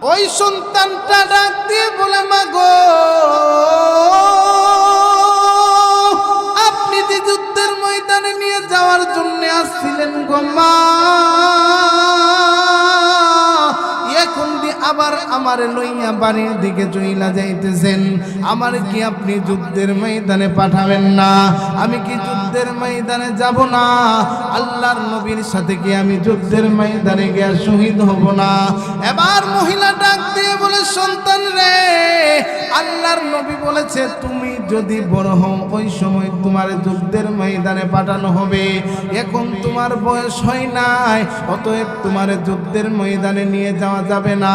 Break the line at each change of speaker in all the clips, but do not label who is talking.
ওই সন্তানটা ডাক দিয়ে বলে, মা গো, আপনি যে যুদ্ধের ময়দানে নিয়ে যাওয়ার জন্য আসছিলেন গো মা। আবার আমার লইয়া বাড়ির দিকে চইলা যাইতেছেন। আমার কি আপনি যুদ্ধের ময়দানে পাঠাবেন না? আমি কি যুদ্ধের ময়দানে যাব না? আল্লাহর নবীর সাথে কি আমি যুদ্ধের ময়দানে গিয়ে শহীদ হব না? এবার মহিলা ডাক দিয়ে বলে, সন্তান রে, আল্লাহর নবী বলেছে, তুমি যদি বড় হও, ওই সময় তোমার যুদ্ধের ময়দানে পাঠানো হবে। এখন তোমার বয়স হয় নাই, অতএব তোমার যুদ্ধের ময়দানে নিয়ে যাওয়া যাবে না।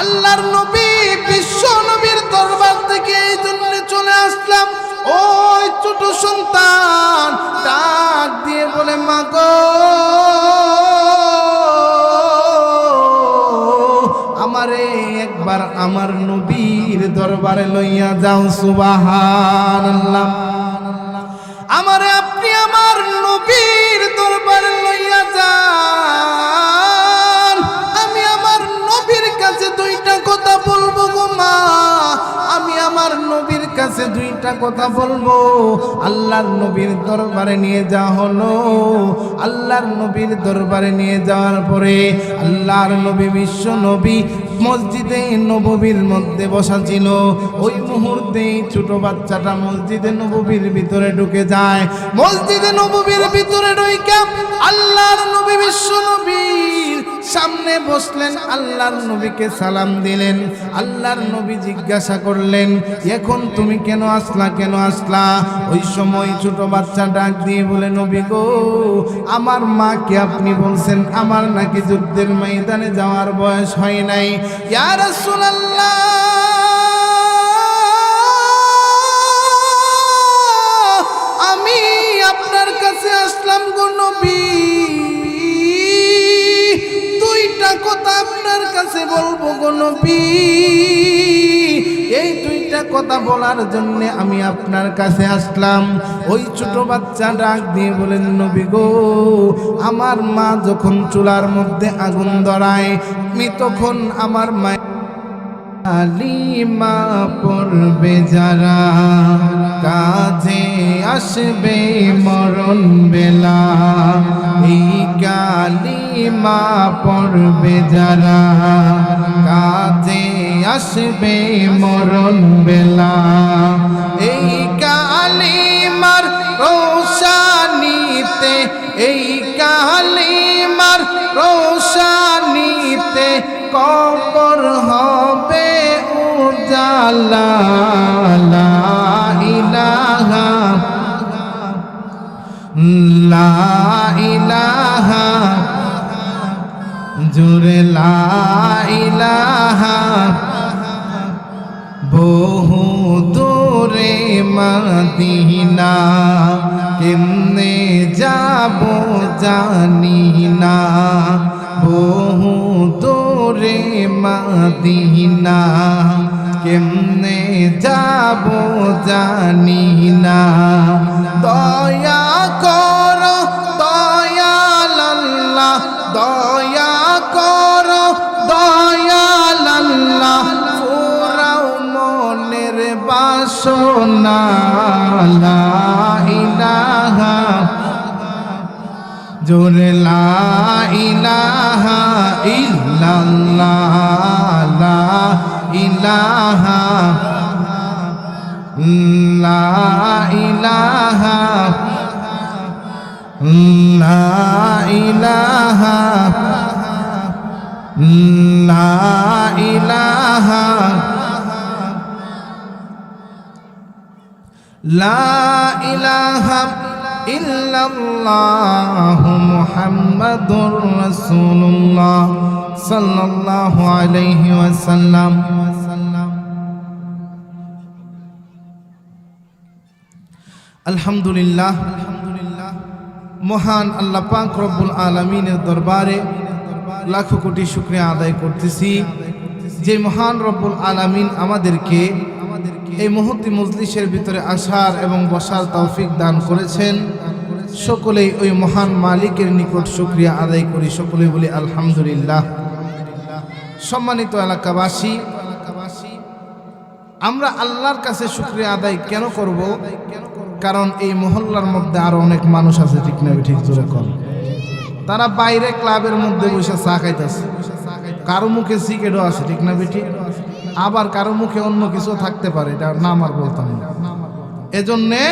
আল্লাহর নবী, বিশ্ব নবীর দরবার থেকে এই জন্য চলে আসলাম। ওই ছোট সন্তান ডাক দিয়ে বলে মাগো আমারে একবার আমার নবীর দরবারে লইয়া যাও সুবাহান আমারে আমার দুইটা কথা বলব। আল্লাহর নবীর দরবারে নিয়ে যাওয়া হলো। আল্লাহর নবীর দরবারে নিয়ে যাওয়ার পরে আল্লাহর নবী বিশ্ব নবী মসজিদে নববীর মধ্যে বসা ছিল। ওই মুহূর্তে ছোট বাচ্চাটা মসজিদে নববীর ভিতরে ঢুকে যায়। মসজিদে নববীর ভিতরে ঢুকে আল্লাহর নবী বিশ্ব নবীর সামনে বসলেন, আল্লাহর নবীকে সালাম দিলেন, আল্লাহর নবী জিজ্ঞাসা করলেন, এখন তুমি কেন আসলা কেন আসলা? ওই সময় ছোট বাচ্চা ডাক দিয়ে বলে, নবী গো, আমার মাকে আপনি বলছেন? আমার নাকি যুদ্ধের ময়দানে যাওয়ার বয়স হয় নাই। ইয়া রাসূলুল্লাহ! বলব গো এই দুইটা কথা বলার জন্য আমি আপনার কাছে আসলাম। ওই ছোট বাচ্চা ডাক দিয়ে বলেন, নবী গো, আমার মা যখন চুলার মধ্যে আগুন ধরায় আমি তখন আমার মা কালিমা পড়বে যারা। কাজে আসবে মরণ বেলা, এই কালিমা পড়বে যারা কাজে আসবে মরণ বেলা। এই কালিমার রোশানিতে, এই কালিমার রোশানিতে কবর হবে উজালা। ইলাহা, লা ইলাহা জুরে লা ইলাহা বহু দূরে মদিনা। কেমনে যাব জানি না। বহু দূরে মদিনা। কেমনে যাব জানি না। দয়া কর ইলাহা জোরে লা ইলাহা ইল্লাল্লাহ লা ইলাহা লা ইলাহা লা ইলাহা লা মুহাম্মাদুর রাসূলুল্লাহ সাল্লাল্লাহু আলাইহি ওয়াসাল্লাম। আলহামদুলিল্লাহ, মহান আল্লাহ পাক রব্বুল আলমিনের দরবারে লাখো কোটি শুক্রিয়া আদায় করতেছি। যে মহান রব্বুল আলামিন আমাদেরকে এই মুহূর্তে মজলিসের ভিতরে আসার এবং বসার তৌফিক দান করেছেন। সকলেই ওই মহান মালিকের নিকট শুক্রিয়া আদায় করি। সকলে বলি আলহামদুলিল্লাহ। সম্মানিত এলাকাবাসী, আমরা আল্লাহর কাছে শুক্রিয়া আদায় কেন করব? কারণ এই মহল্লার মধ্যে আরও অনেক মানুষ আছে, ঠিক না ঠিক জোরে কর তারা বাইরে ক্লাবের মধ্যে বসে চা খাইতেছে। কারও মুখে সিগারেটও আছে, ঠিক না বেটি আবার কারও মুখে অন্য কিছু থাকতে পারে, এটা নাম আর বলতাম না। এজন্যে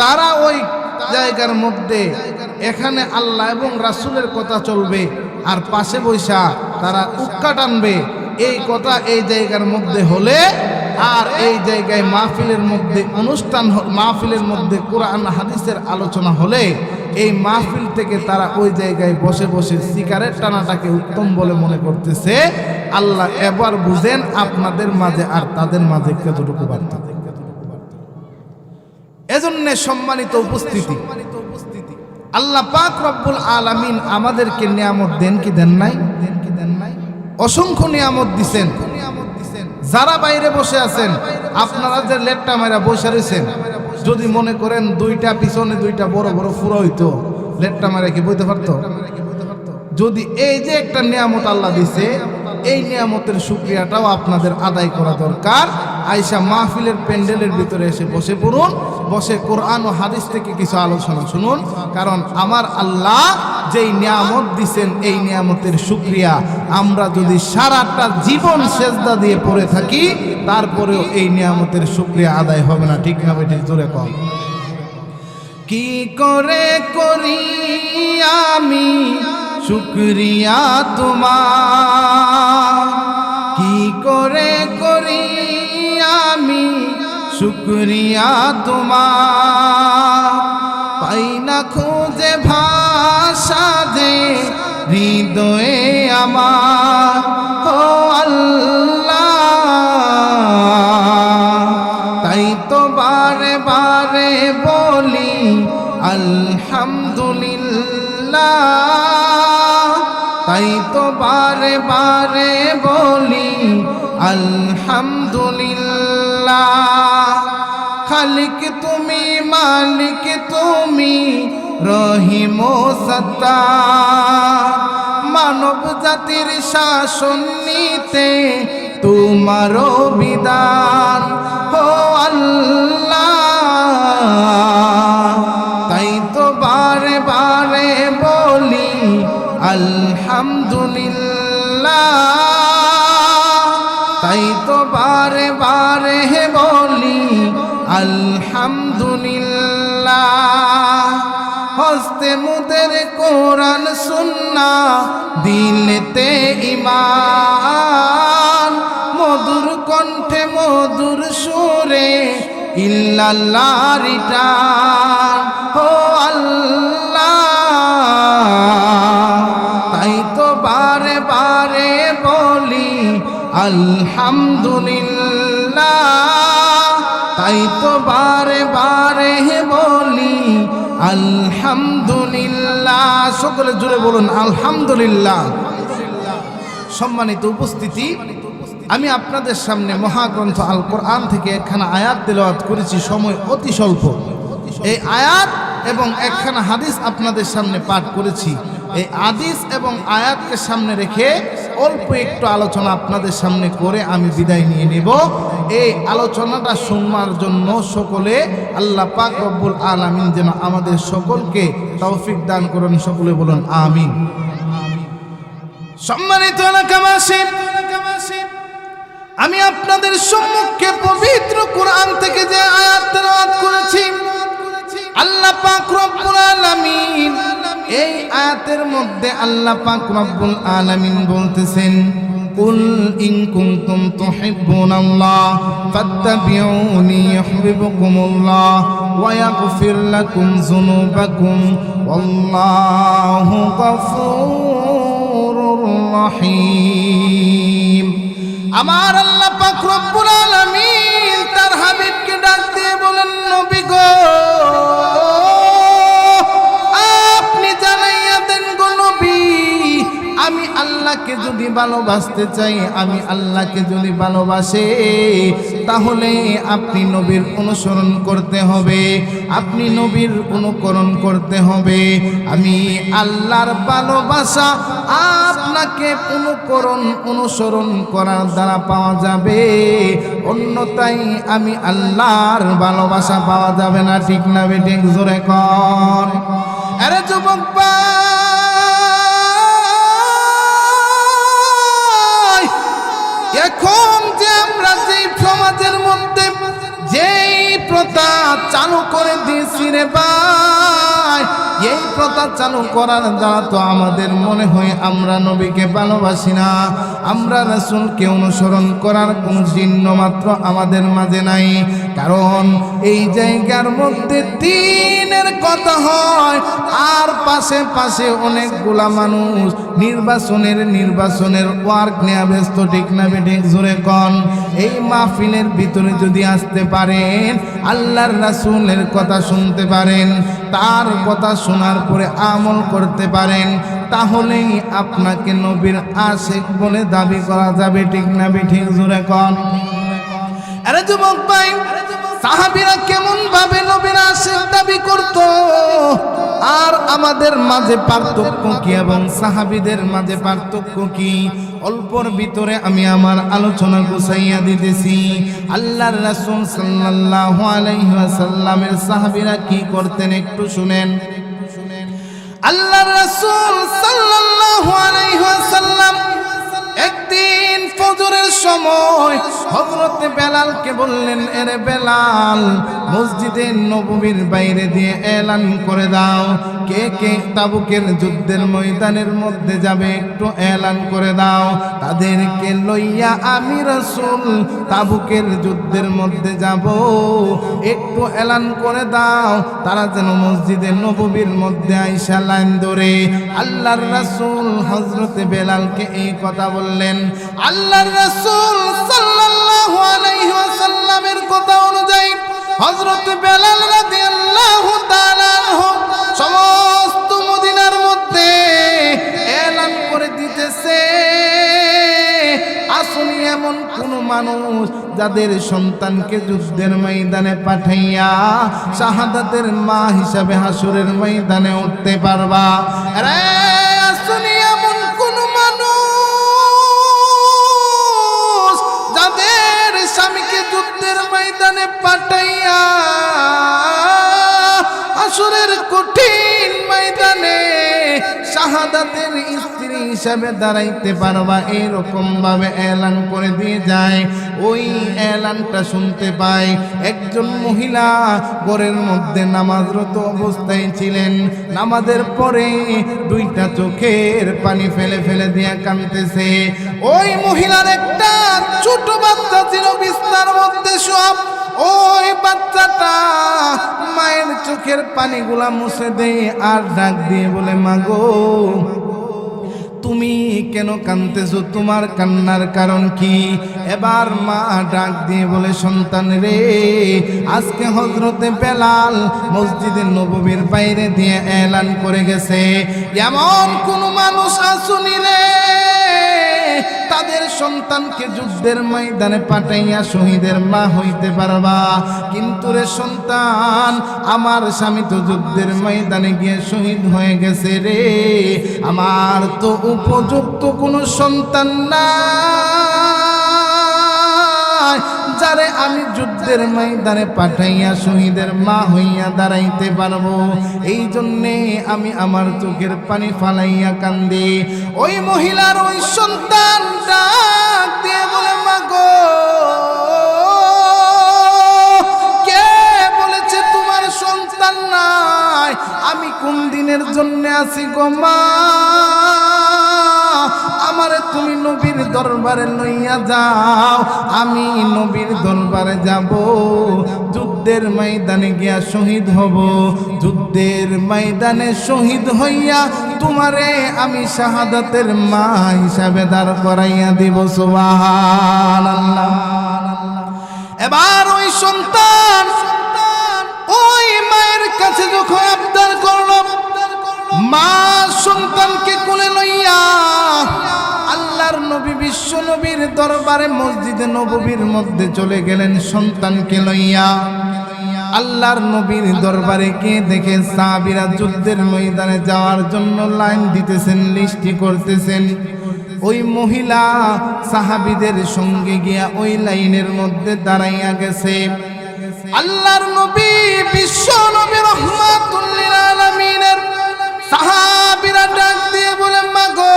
তারা ওই জায়গার মধ্যে এখানে আল্লাহ এবং রাসূলের কথা চলবে আর পাশে বৈশা তারা উক্কা টানবে। এই কথা এই জায়গার মধ্যে হলে আর এই জায়গায় মাহফিলের মধ্যে অনুষ্ঠান মাহফিলের মধ্যে কোরআন, হাদিসের আলোচনা হলে এই মাহফিল থেকে তারা ওই জায়গায় বসে বসে সিগারেট টানাটাকে উত্তম বলে মনে করতেছে। আল্লাহ এবার বুঝেন আপনাদের মাঝে আর তাদের মাঝে কতটুকু পার্থক্য। এজন্য সম্মানিত উপস্থিতি। আল্লাহ পাক রব্বুল আলামিন আমাদেরকে নিয়ামত দেন কি দেন নাই? দেন কি দেন নাই অসংখ্য নিয়ামত দিছেন। যারা বাইরে বসে আছেন, আপনারা যে লেটটা মেরা বসে রয়েছেন, যদি মনে করেন দুইটা পিছনে দুইটা বড় বড় ফুরা হইতো লেটটা মেরা কি বইতে পারতো? যদি এই যে একটা নিয়ামত আল্লাহ দিছে এই নিয়ামতের সুক্রিয়াটাও আপনাদের আদায় করা দরকার। আয়সা মাহফিলের প্যান্ডেলের ভিতরে এসে বসে পড়ুন, বসে কোরআন ও হাদিস থেকে কিছু আলোচনা শুনুন, কারণ আমার আল্লাহ যেই নিয়ামত দিছেন, এই নিয়ামতের সুক্রিয়া। আমরা যদি সারাটা জীবন সেজদা দিয়ে পড়ে থাকি, তারপরেও এই নিয়ামতের সুক্রিয়া আদায় হবে না। ঠিক না বেটি জোরে কম। কি করে করি আমি? শুক্রিয়া তোমার। কি করে করি আমি? শুক্রিয়া তোমার। পাই না খুঁজে ভাষা দে হৃদয়ে আমার। খালিক তুমি মালিক তুমি রহিম সত্তা। মানব জাতির শাসন নিতে তোমারও বিধান। হস্তে মুদের কোরআন সুন্না, দিলেতে ইমান মধুর কণ্ঠে মধুর সুরে ইল্লাল্লাহ ও আল্লাহ, তাই তো বারে বারে বলি, আলহামদুলিল্লাহ। তাই তো বারে সকলে জুড়ে বলুন, আলহামদুলিল্লাহ। সম্মানিত উপস্থিতি, আমি আপনাদের সামনে মহাগ্রন্থ আল কোরআন থেকে একখানা আয়াত তেলাওয়াত করেছি, সময় অতি স্বল্প। এই আয়াত এবং একখানা হাদিস আপনাদের সামনে পাঠ করেছি। এই আদিস এবং আয়াতকে সামনে রেখে অল্প একটু আলোচনা আপনাদের সামনে করে আমি বিদায় নিয়ে নেব। এই আলোচনাটা শুনবার জন্য সকলে আল্লাহ পাক রব্বুল আলামিন যেন আমাদের সকলকে তৌফিক দান করেন, সকলে বলুন আমিন। সম্মানিত আমি আপনাদের সম্মুখে পবিত্র কোরআন থেকে যে আয়াত করেছি, আল্লাহ পাক রব্বুল আলামিন এই আয়াতের মধ্যে আল্লাহ পাক রব্বুল আলামিন বলতেছেন قل إن كنتم تحبون الله فاتبعوني يحببكم الله ويغفر لكم ذنوبكم والله غفور رحيم আমার আল্লাহ পাক রব্বুল আলামিন তার হাবিবকে ডাক দিয়ে বলেন নবী গো আল্লাহকে যদি ভালোবাসতে চাই আমি আল্লাহকে যদি ভালোবাসে তাহলে আপনি নবীর অনুসরণ করতে হবে আপনি নবীর অনুকরণ করতে হবে। আমি আল্লাহর ভালোবাসা আপনাকে অনুকরণ অনুসরণ করার দ্বারা পাওয়া যাবে। অন্যতাই আমি আল্লাহর ভালোবাসা পাওয়া যাবে না ঠিক না বেঠিক জোরে কর আরে যুবক ভাই, চালু করে দিয়েছি রে ভাই এই চালু করার দ্বারা তো আমাদের মনে হয় আমরা নবীকে ভালোবাসি না। আমরা রাসূলকে অনুসরণ করার কোন চিহ্ন মাত্র আমাদের মাঝে নাই। কারণ এই জায়গার মধ্যে তিনের কথা হয়, আর পাশে পাশে অনেকগুলা মানুষ নির্বাচনের নির্বাচনের ওয়ার্ক নেওয়া ব্যস্ত, ঠিক না বেঠিক জোরে কন। এই মাহফিলের ভিতরে যদি আসতে পারেন, আল্লাহর রাসূলের কথা শুনতে পারেন। তার কথা শোনার পরে আমল করতে পারেন, তাহলেই আপনাকে নবীর আশেক বলে দাবি করা যাবে, ঠিক না বেঠিক জোরে কন। আরে যুবক ভাই, সাহাবিরা কেমন ভাবে নবীর আশেক দাবি করত? আর আমাদের মাঝে পার্থক্য কি এবং সাহাবিদের মাঝে পার্থক্য কি? অল্পর ভিতরে আমি আমার আলোচনা গুছাইয়া দিতেছি। আল্লাহর রাসূল সাল্লাল্লাহু আলাইহি ওয়াসাল্লামের সাহাবীরা কি করতেন একটু শুনেন। আল্লাহর রাসূল সময় হযরতে বেলালকে বললেন, এরে বেলাল, মসজিদে নববীর বাইরে দিয়ে এলান করে দাও। কে কে তাবুকের যুদ্ধের ময়দানের মধ্যে যাবে একটু এলান করে দাও। তাদেরকে লইয়া আমি রাসূল তাবুকের যুদ্ধের মধ্যে যাব। একটু এলান করে দাও। তারা যেন মসজিদে নববীর মধ্যে আইসা লাইন ধরে। আল্লাহর রাসূল হযরতে বেলালকে এই কথা বললেন। আল্লাহর রাসূল সাল্লাল্লাহু আলাইহি ওয়াসাল্লামের কথা অনুযায়ী হযরত বেলাল রাদিয়াল্লাহু তাআলা সমস্ত মদিনার মধ্যে এলান করে দিতেছে। আসুনি এমন কোন মানুষ যাদের সন্তানকে যুদ্ধের ময়দানে পাঠাইয়া শাহাদাতের মা হিসাবে হাসুরের ময়দানে উঠতে পারবা। রে শাহাদাতের স্ত্রী হিসাবে দাঁড়াইতে পারবা, এরকম ভাবে এলান করে দিয়ে যায়। ওই এলানটা শুনতে পাই একজন মহিলা ঘরের মধ্যে নামাজরত অবস্থায় ছিলেন। নামাজের পরে দুইটা চোখের পানি ফেলে ফেলে দিয়া কানতেছে ওই মহিলার একটা ছোট বাচ্চা ছিল বিস্তার মধ্যে সব ওই বাচ্চাটা মায়ের চোখের পানিগুলা মুছে দেয় আর ডাক দিয়ে বলে মাগো তুমি কেন কানতেছো তোমার কান্নার কারণ কি? এবার মা ডাক দিয়ে বলে, সন্তান রে, আজকে হজরতে বেলাল মসজিদের নববীর বাইরে দিয়ে এলান করে গেছে। এমন কোন মানুষ আসুনি রে তাদের সন্তানকে যুদ্ধের ময়দানে পাঠাইয়া শহীদের মা হইতে পারবা। কিন্তু রে সন্তান, আমার স্বামী তো যুদ্ধের ময়দানে গিয়ে শহীদ হয়ে গেছে রে। আমার তো উপযুক্ত কোনো সন্তান না যারে আমি যুদ্ধের ময়দানে পাঠাইয়া শহীদের মা হইয়া দাঁড়াইতে পারব। এই জন্যে আমি আমার চোখের পানি ফালাইয়া কান্দি। ওই মহিলার ওই সন্তান বলে মাগো কে বলেছে তোমার সন্তান নাই? আমি কোন দিনের জন্য আছি গো মা? দরবারে লইয়া যাও। আমি নবীর দরবারে যাব। যুদ্ধের ময়দানে গিয়া শহীদ হব। যুদ্ধের ময়দানে শহীদ হইয়া তোমারে আমি শাহাদাতের মা হিসাবে দাঁড় করাইয়া দিব। সুবহানাল্লাহ। এবার ওই সন্তান, ওই মায়ের কাছে যখন আবদার করল, মা সন্তানকে কোলে লইয়া আল্লাহর নবী বিশ্ব নবীর দরবারে মসজিদে নববীর মধ্যে চলে গেলেন সন্তানকে লইয়া। আল্লাহর নবীর দরবারে কে দেখে সাহাবীরা যুদ্ধের ময়দানে যাওয়ার জন্য লাইন দিতেছেন, লিস্টি করতেছেন। ওই মহিলা সাহাবিদের সঙ্গে গিয়া ওই লাইনের মধ্যে দাঁড়াইয়া গেছে। আল্লাহর নবী বিশ্ব নবী রহমাতুল্লিল আলামিনের সাহাবীরা ডাক দিয়ে বলে, মাগো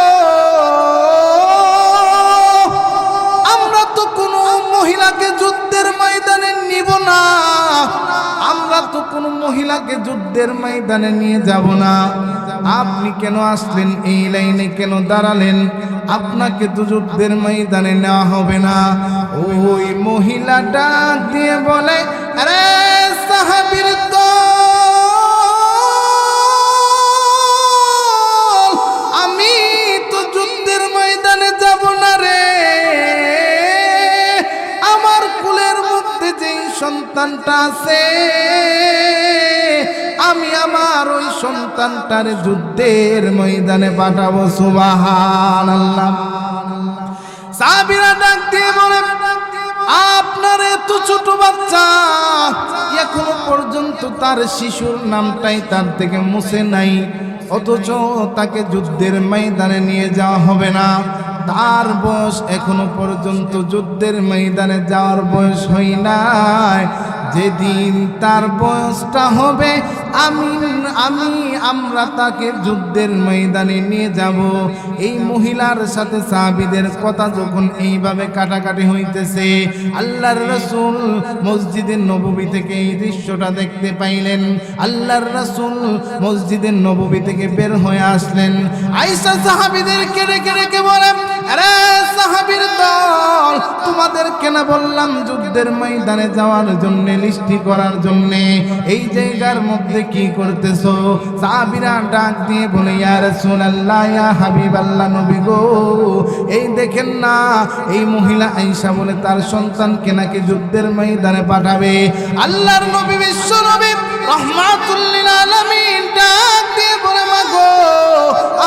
মহিলাকে যুদ্ধের ময়দানে নিব না। আমরা তো কোনো মহিলাকে যুদ্ধের ময়দানে নিয়ে যাব না। আপনি কেন আসলেন? এই লাইনে কেন দাঁড়ালেন? আপনাকে তো যুদ্ধের ময়দানে নেওয়া হবে না। ওই মহিলাটা দিয়ে বলে, আরে সাহাবীর দল সন্তানটা আছে, আমি আমার ওই সন্তানটার যুদ্ধের ময়দানে পাঠাবো সুবাহান আল্লাহ সাবিরা ডাক দিয়ে আপনার এত ছোট বাচ্চা, এখনও পর্যন্ত তার শিশুর নামটাই তার থেকে মুছে নাই। অথচ তাকে যুদ্ধের ময়দানে নিয়ে যাওয়া হবে না। তার বয়স এখনও পর্যন্ত যুদ্ধের ময়দানে যাওয়ার বয়স হয় নাই। যেদিন তার বয়সটা হবে আমি আমি, আমরা তাকে যুদ্ধের ময়দানে নিয়ে যাব। এই মহিলার সাথে সাহাবিদের কথা যখন এইভাবে কাটাকাটি হইতেছে, আল্লাহর রসুল মসজিদের নববী থেকে এই দৃশ্যটা দেখতে পাইলেন। আল্লাহর রসুল মসজিদের নববী থেকে বের হয়ে আসলেন। আইসা সাহাবিদেরকে রেখে রেখে তোমাদের কেনা বললাম যুদ্ধের ময়দানে যাওয়ার জন্য লিস্টি করার জন্য। এই জায়গার মধ্যে কি করতেছো? সাহাবিরা ডাক দিয়ে বলে, ইয়া রাসূলুল্লাহ, ইয়া হাবিবাল্লাহ, নবী গো, এই দেখেন না, এই মহিলা আইসা বলে তার সন্তান কেনাকে যুদ্ধের ময়দানে পাঠাবে? আল্লাহর নবী, বিশ্ব নবী রহমাতুল লিল আলামিন ডাক দিয়ে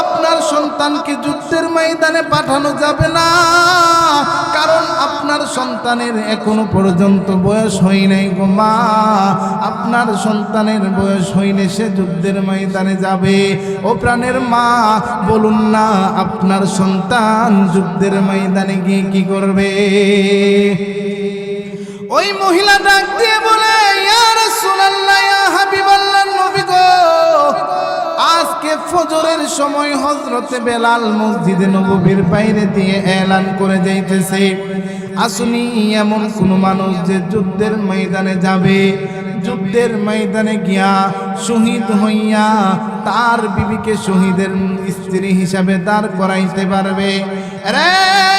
আপনার সন্তানকে যুদ্ধের ময়দানে পাঠানো যাবে না। কারণ আপনার সন্তানের এখনও পর্যন্ত বয়স হয় নাই গো মা। আপনার সন্তানের বয়স হইলে সে যুদ্ধের ময়দানে যাবে। ও প্রাণের মা, বলুন না, আপনার সন্তান যুদ্ধের ময়দানে গিয়ে কি করবে? ওই মহিলা ডাক দিয়ে বলে, ইয়া রাসূলুল্লাহ ফজরের সময় হজরতে বেলাল মসজিদে নববীর বাইরে দিয়ে এলান করে যাইতেছে। আসুনি এমন কোন মানুষ যে যুদ্ধের ময়দানে যাবে। যুদ্ধের ময়দানে গিয়া শহীদ হইয়া তার বিবিকে শহীদের স্ত্রী হিসাবে দাঁড় করাইতে পারবে। রে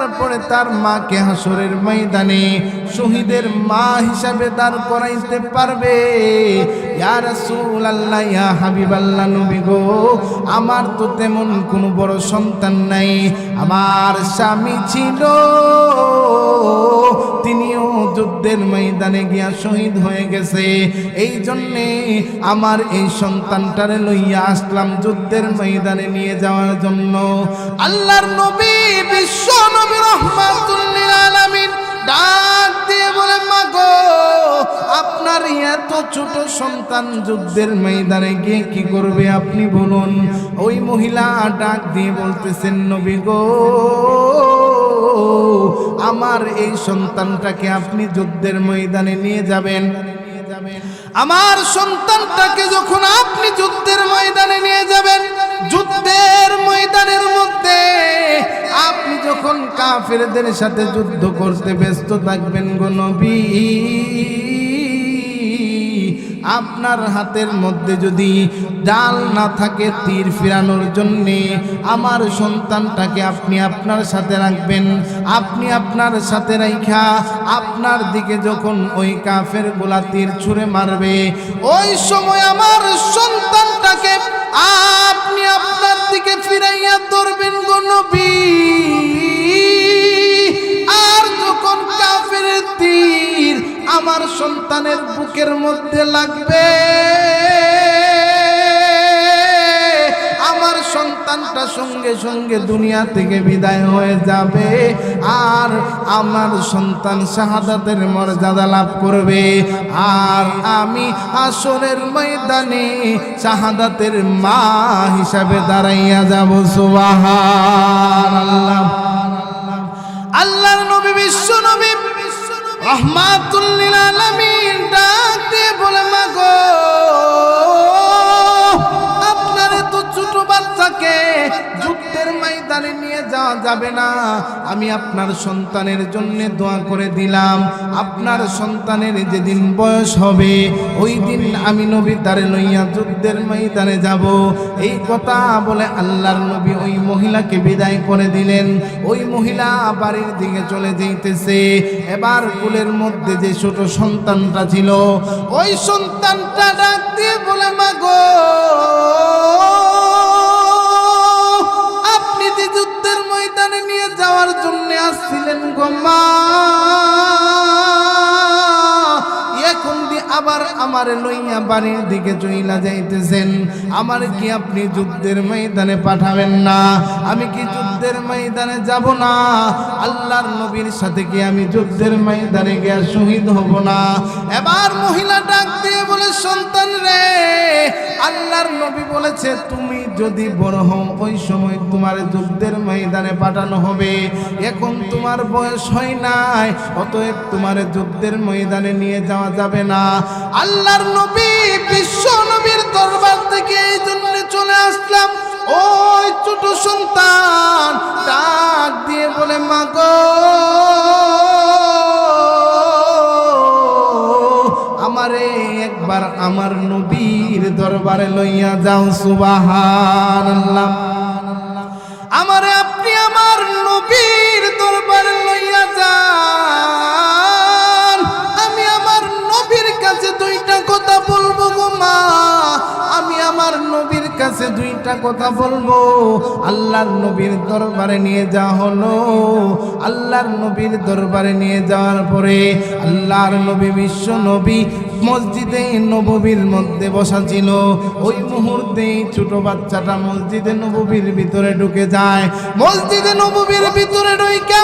ময়দানে যাওয়ার পরে তার মাকে হাসরের ময়দানে শহীদের মা হিসাবে দাঁড় করাইতে পারবে। ইয়ার সুল আল্লাহ ইয়া হাবিবাল্লাহ, নবী গো, আমার তো তেমন কোনো বড় সন্তান নাই। আমার স্বামী ছিল তিনিও যুদ্ধের ময়দানে গিয়া শহীদ হয়ে গেছে। এই জন্যে আমার এই সন্তানটারে লইয়া আসলাম যুদ্ধের ময়দানে নিয়ে যাওয়ার জন্য। আল্লাহর নবী, বিশ্ব নবী রহমাতুল্লিল আলামিন ডাক দিয়ে বলে, মাগো, আপনার এত ছোট সন্তান যুদ্ধের ময়দানে গিয়ে কি করবে আপনি বলুন? ওই মহিলা ডাক দিয়ে বলতেছেন, নবী গো আমার এই সন্তানটাকে আপনি যুদ্ধের ময়দানে নিয়ে যাবেন। আমার সন্তানটাকে যখন আপনি যুদ্ধের ময়দানে নিয়ে যাবেন, যুদ্ধের ময়দানের মধ্যে আপনি যখন কাফেরদের সাথে যুদ্ধ করতে ব্যস্ত থাকবেন গো নবী। আপনার হাতের মধ্যে যদি ডাল না থাকে তীর ফিরানোর জন্যে, আমার সন্তানটাকে আপনি আপনার সাথে রাখবেন। আপনি আপনার সাথে রাইখা আপনার দিকে যখন ওই কাফের গোলা তীর ছুঁড়ে মারবে, ওই সময় আমার সন্তানটাকে আপনি আপনার দিকে ফিরাইয়া ধরবেন গো নবী। আর যখন কাফের তীর আমার সন্তানের বুকের মধ্যে লাগবে। আমার সন্তানটা সঙ্গে সঙ্গে দুনিয়া থেকে বিদায় হয়ে যাবে আর আমার সন্তান শাহাদাতের মর্যাদা লাভ করবে। আর আমি আসরের ময়দানে শাহাদাতের মা হিসাবে দাঁড়াইয়া যাব সুবাহান আল্লাহ আল্লাহর নবী, বিশ্ব নবী রহমাতুল্লিল আলামিন। যাবে না। আমি আপনার সন্তানের জন্য দোয়া করে দিলাম। আপনার সন্তানের যেদিন বয়স হবে, ওই দিন আমি নবী তারে লইয়া যুদ্ধের ময়দানে যাব। এই কথা বলে আল্লাহর নবী ওই মহিলাকে বিদায় করে দিলেন। ওই মহিলা বাড়ির দিকে চলে যাইতেছে। এবার কুলের মধ্যে যে ছোট সন্তানটা ছিল, ওই সন্তানটা ডাক দিয়ে বলে মাগো ময়দানে নিয়ে যাওয়ার জন্য আসছিলেন গো মা। এখন দিয়ে আবার আমার লইয়া বাড়ির দিকে চইলা যাইতেছেন। আমার কি আপনি যুদ্ধের ময়দানে পাঠাবেন না? আমি কি যুদ্ধের ময়দানে যাব না? আল্লাহর নবীর সাথে কি আমি যুদ্ধের ময়দানে গিয়া শহীদ হব না? এবার মহিলা ডাক দিয়ে বলে, সন্তান রে, আল্লাহর নবী বলেছে, তুমি যদি বড় হও, ওই সময় তোমার যুদ্ধের ময়দানে পাঠানো হবে। এখন তোমার বয়স হয় নাই, অতএব তোমার যুদ্ধের ময়দানে নিয়ে যাওয়া যাবে না। আল্লাহর নবী, বিশ্ব নবীর দরবার থেকে এই জন্য চলে আসলাম। ওই ছোট সন্তান ডাক দিয়ে বলে মাগো আমারে একবার আমার নবীর দরবারে লইয়া যাও সুবাহান আমারে আপনি আমার নবীর দরবারে লইয়া যান। দুইটা কথা বলব? আল্লাহর নবীর দরবারে নিয়ে যাওয়া হলো। আল্লাহর নবীর দরবারে নিয়ে যাওয়ার পরে আল্লাহর নবী বিশ্ব নবী মসজিদে নববীর মধ্যে বসা ছিল। ওই মুহূর্তে ছোট বাচ্চাটা মসজিদে নববীর ভিতরে ঢুকে যায়। মসজিদে নববীর ভিতরে ঢুকে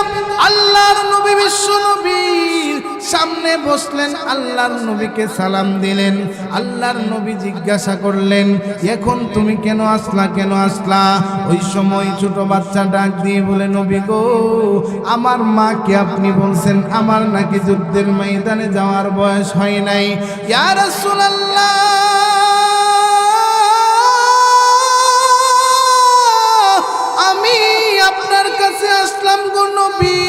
আল্লাহর নবী বিশ্ব নবীর সামনে বসলেন, আল্লাহর নবীকে সালাম দিলেন, আল্লাহর নবী জিজ্ঞাসা করলেন, এখন তুমি কেন আসলা কেন আসলা? ওই সময় ছোট বাচ্চা ডাক দিয়ে বলে, নবী গো, আমার মাকে আপনি বলছেন? আমার নাকি যুদ্ধের ময়দানে যাওয়ার বয়স হয় নাই। ইয়া রাসূলুল্লাহ, আমি আপনার কাছে আসলাম গো নবী।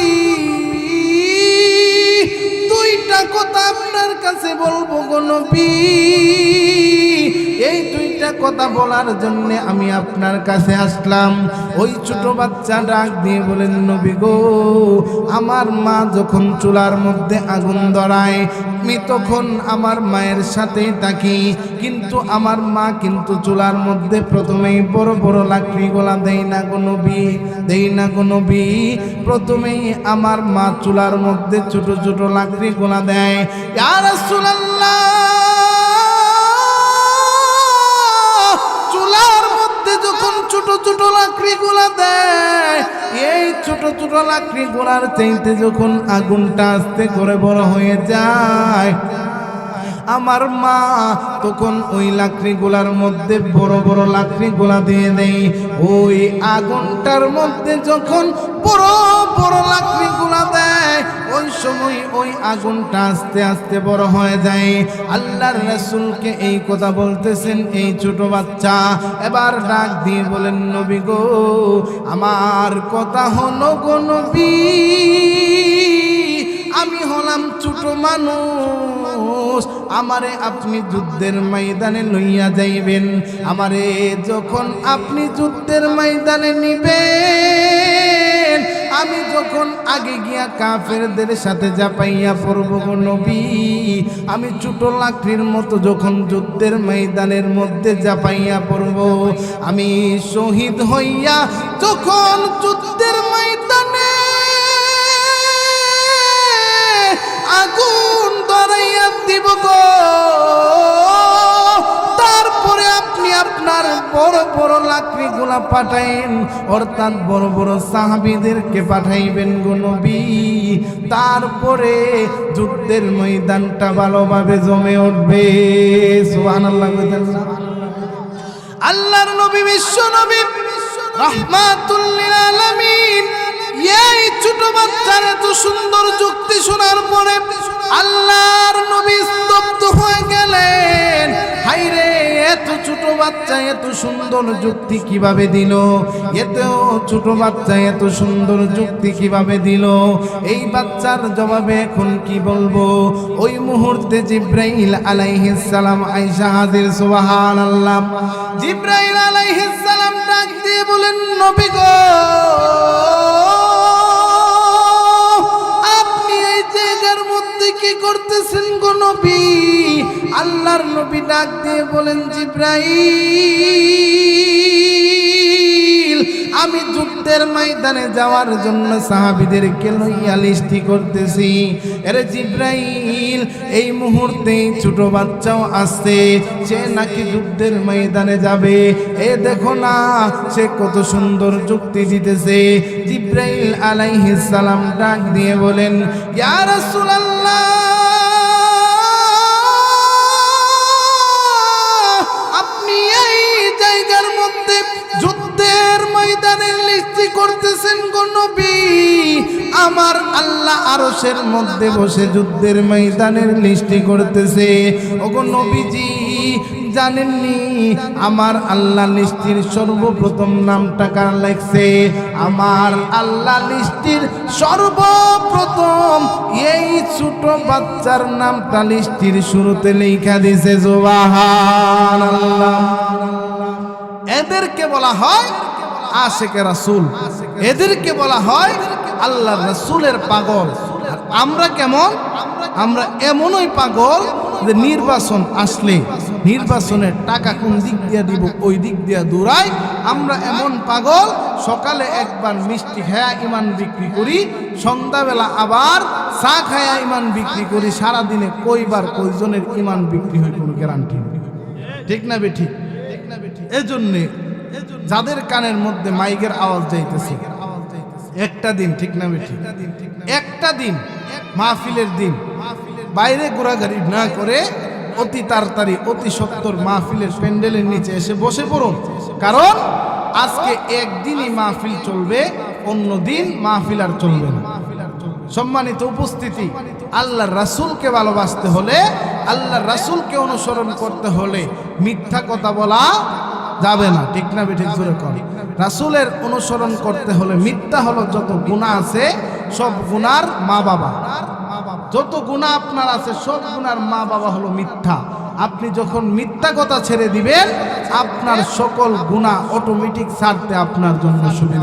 কাছে বলব কোনো নবী। দুইটা কথা বলার জন্য আমি আপনার কাছে আসলাম। ওই ছোট বাচ্চা ডাক দিয়ে বলেন, নবী গো, আমার মা যখন চুলার মধ্যে আগুন ধরায়, আমি তখন আমার মায়ের সাথেই থাকি। কিন্তু আমার মা কিন্তু চুলার মধ্যে প্রথমেই বড় বড় লাকড়ি গোলা দেই না গো নবী দেই না গো নবী। প্রথমেই আমার মা চুলার মধ্যে ছোট ছোট লাকড়ি গোলা দেয়। ইয়া রাসূলুল্লাহ! ছোট ছোট লাকড়ি গোলা দেয়। এই ছোট ছোট লাকড়ি গোলার চাইতে যখন আগুনটা আস্তে করে বড় হয়ে যায়, আমার মা তখন ওই লাকড়ি গোলার মধ্যে বড় বড় লাকড়ি গোলা দিয়ে দেয়। ওই আগুনটার মধ্যে যখন বড় বড় লাকড়ি গোলা দেয় ওই সময় ওই আগুনটা আস্তে আস্তে বড় হয়ে যায়। আল্লাহর রাসূলকে এই কথা বলতেছেন, এই ছোট বাচ্চা, এবার ডাক দিয়ে বলেন, নবী গো, আমার কথা হলো গো নবী। আমি হলাম ছোট মানুষ। আমারে আপনি যুদ্ধের ময়দানে লইয়া যাইবেন। আমারে যখন আপনি যুদ্ধের ময়দানে নিবেন আমি যখন আগে গিয়া কাফেরদের সাথে জাপাইয়া পড়ব নবী, আমি ছোট লাকড়ির মতো যখন যুদ্ধের ময়দানের মধ্যে জাপাইয়া পড়ব, আমি শহীদ হইয়া যখন যুদ্ধের ময়দানে আগুন ধরে গো তারপরে আপনি আপনার বড় বড় লাকড়ি গুলা পাঠাইন, অর্থাৎ বড় বড় সাহাবিদেরকে পাঠাইবেন গো নবী। তারপরে যুদ্ধের ময়দানটা ভালোভাবে জমে উঠবে। সুহান আল্লাহ? আল্লাহর নবী, বিশ্ব নবী রহমাতুল্লিল আলামিন। এই ছোট বাচ্চার এত সুন্দর যুক্তি শোনার পরে আল্লাহর নবী স্তব্ধ হয়ে গেলেন। হাইরে এত ছোট বাচ্চা, এত সুন্দর যুক্তি কীভাবে দিল? এত ছোট বাচ্চা, এত সুন্দর যুক্তি কীভাবে দিল? এই বাচ্চার জবাবে এখন কি বলব? ওই মুহূর্তে জিব্রাইল আলাইহিস সালাম আয়েশা হাজির, সুবহানাল্লাহ। জিব্রাইল আলাইহিস ডাক দিয়ে বলেন, নবী গো কি করতেছেন গো নবী? আল্লাহর নবী ডাক দিয়ে বলেন জিব্রাইল। আমি যুদ্ধের ময়দানে যাওয়ার জন্য সাহাবিদেরকে লইয়া লিস্টি করতেছি। এরে জিব্রাইল, এই মুহূর্তে ছোট বাচ্চাও আসছে, সে নাকি যুদ্ধের ময়দানে যাবে। এ দেখো না, সে কত সুন্দর যুক্তি দিতেছে। জিব্রাইল আলাইহিস সালাম ডাক দিয়ে বলেন, ইয়া রাসূলুল্লাহ ময়দানে করতেছেন গো নবী। আমার আল্লাহ আরশের মধ্যে বসে যুদ্ধের ময়দানের লিস্টি করতেছে। ওগো নবীজি, জানেননি আমার আল্লাহ লিস্টির সর্বপ্রথম নামটা কার লেখছে? আমার আল্লাহ লিস্টির সর্বপ্রথম এই ছোট বাচ্চার নামটা লিস্টির শুরুতে লেখা দিছে জোবাহান আল্লাহ এদেরকে বলা হয় আশেকে রাসূল। এদেরকে বলা হয় আল্লাহ রাসূলের পাগল। আমরা কেমন? আমরা এমনই পাগল যে নির্বাচন আসলে নির্বাচনের টাকা কোন দিক দিয়ে দিব, ওই দিক দিয়ে দৌড়াই। আমরা এমন পাগল, সকালে একবার মিষ্টি খায়া ইমান বিক্রি করি, সন্ধ্যাবেলা আবার চা খায়া ইমান বিক্রি করি, সারাদিনে কইবার কয়জনের ইমান বিক্রি হয় কোনো গ্যারান্টি ঠিক না বে ঠিক? এজন্যে যাদের কানের মধ্যে মাইকের আওয়াজ যাইতেছে। একটা দিন, ঠিক না একটা দিন, মাহফিলের দিন। বাইরে ঘোরাঘুরি না করে অতি তাড়াতাড়ি, অতি সত্তর মাহফিলের প্যান্ডেলের নিচে এসে বসে পড়ুন। কারণ আজকে একদিনই মাহফিল চলবে, অন্য দিন মাহফিল আর চলবে না। সম্মানিত উপস্থিতি আল্লাহ রাসুলকে ভালোবাসতে হলে আল্লাহ রাসুলকে অনুসরণ করতে হলে মিথ্যা কথা বলা যাবে না, ঠিক না বেঠিক জোরে কর রাসুলের অনুসরণ করতে হলে মিথ্যা হলো যত গুণা আছে, সব গুনার মা বাবা যত গুণা আপনার আছে, সব গুনার মা বাবা হলো মিথ্যা। আপনি যখন মিথ্যা কথা ছেড়ে দিবেন, আপনার সকল গুণা অটোমেটিক ছাড়তে আপনার জন্য সুবিধা